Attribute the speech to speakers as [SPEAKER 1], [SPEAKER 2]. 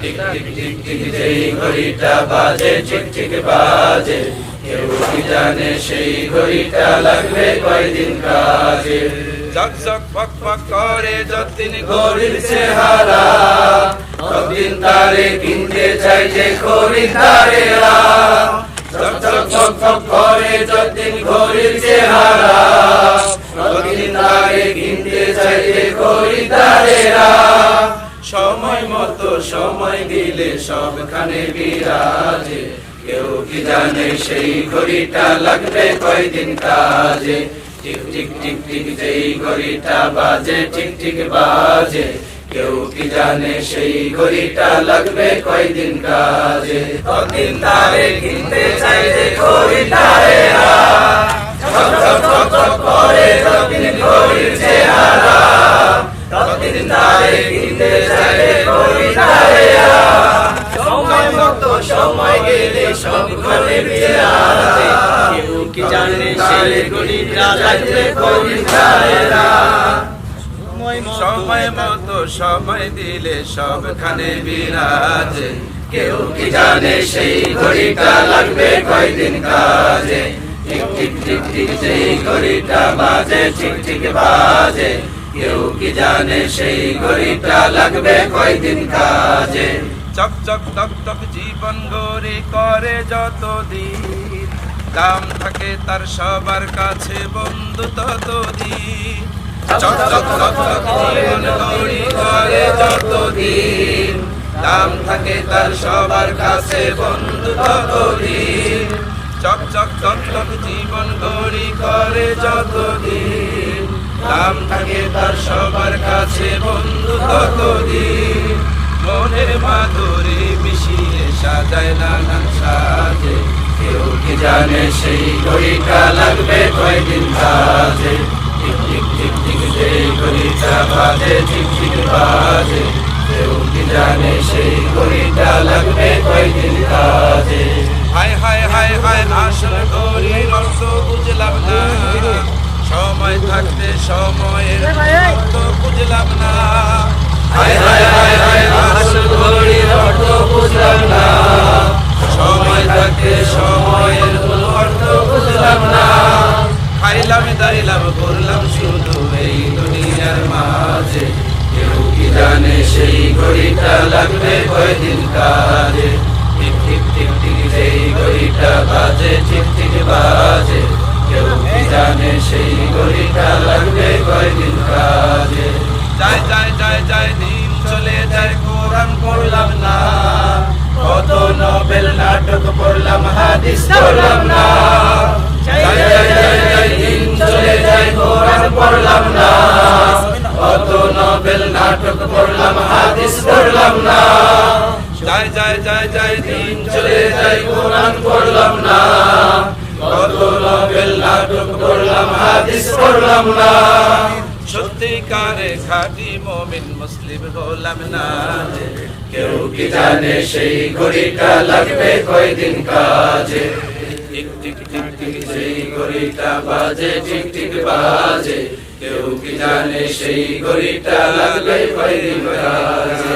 [SPEAKER 1] Tick tick tick tick যেই ঘড়িটা
[SPEAKER 2] বাজে
[SPEAKER 1] টিক চেহারা। ততদিন তারে কিনতে চাই যে খরিদারেরা ঝক ঝক খরিদারেরা সময় মতো সময় দিলে সবখানে বিরাজে। কেউ কি জানে সেই ঘড়িটা লাগবে কয়দিন কাজে? টিক টিক টিক টিক, যেই ঘড়িটা বাজে ঠিক ঠিক বাজে। কেউ কি জানে সেই ঘড়িটা লাগবে কয়দিন কাজে? কদিন তারে কিনতে চাই খরিদারেরা ঘরে বিরাজে কেউ কি জানে সেই ঘড়িটা লাগবে খরিদারেরা
[SPEAKER 2] সময় মতো সময় দিলে সবখানে বিরাজে
[SPEAKER 1] কেউ কি জানে সেই ঘড়িটা লাগবে কয়দিন কাজে টিক টিক টিক টিক সেই ঘড়িটা বাজে ঠিক ঠিক বাজে কেউ কি জানে সেই ঘড়িটা লাগবে কয়দিন কাজে
[SPEAKER 2] চক চক টক টক জীবন গড়ে করে যত দিন দাম থাকে তার সবার কাছে বন্ধু তত দিন চক চক টক টক জীবন গড়ে করে যত দিন দাম থাকে তার সবার কাছে বন্ধু তত দিন চক চক টক টক জীবন গড়ি করে যত দিন দাম থাকে তার সবার কাছে বন্ধু তত দিন মনের মাধুরী মিশিয়ে সাজায় নানান সাজে।
[SPEAKER 1] কেউ কি জানে সেই ঘড়িটা লাগবে কয়দিন কাজে সেই ঘড়িটা বাজে ঠিক ঠিক বাজে। কেউ কি জানে সেই ঘড়িটা লাগবে কয়দিন কাজে
[SPEAKER 2] হায় হায় হায় হায় আসল গরির অর্থ বুঝলাম না। সময় থাকতে সময়ের বুঝলাম না।
[SPEAKER 1] হায় হায় হায় হায় সময় থাকতে সময়ের কোনো অর্থ বুঝলাম না
[SPEAKER 2] খাইলাম দাইলাম করলাম শুধু
[SPEAKER 1] এই দুনিয়ার মাঝে কেউ কি জানে সেই ঘড়িটা লাগবে কয়দিন কাজে পড়লাম হাদিস পড়লাম না। যাই যাই যাই যাই চলে যায়, কোরআন পড়লাম না। কত নোবেল নাটক পড়লাম হাদিস পড়লাম না।
[SPEAKER 2] যায় যায় যায় যায় দিন
[SPEAKER 1] চলে যায়, কোরআন পড়লাম না। কত নোবেল নাটক পড়লাম হাদিস পড়লাম না।
[SPEAKER 2] সত্যিকারে খাঁটি মমিন মুসলিম হলাম না
[SPEAKER 1] কেউ কি জানে সেই ঘড়িটা লাগবে কয়দিন কাজে?
[SPEAKER 2] টিক টিক টিক টিক
[SPEAKER 1] সেই ঘড়িটা বাজে টিক টিক বাজে। কেউ কি জানে সেই ঘড়িটা লাগবে কয়দিন কাজে?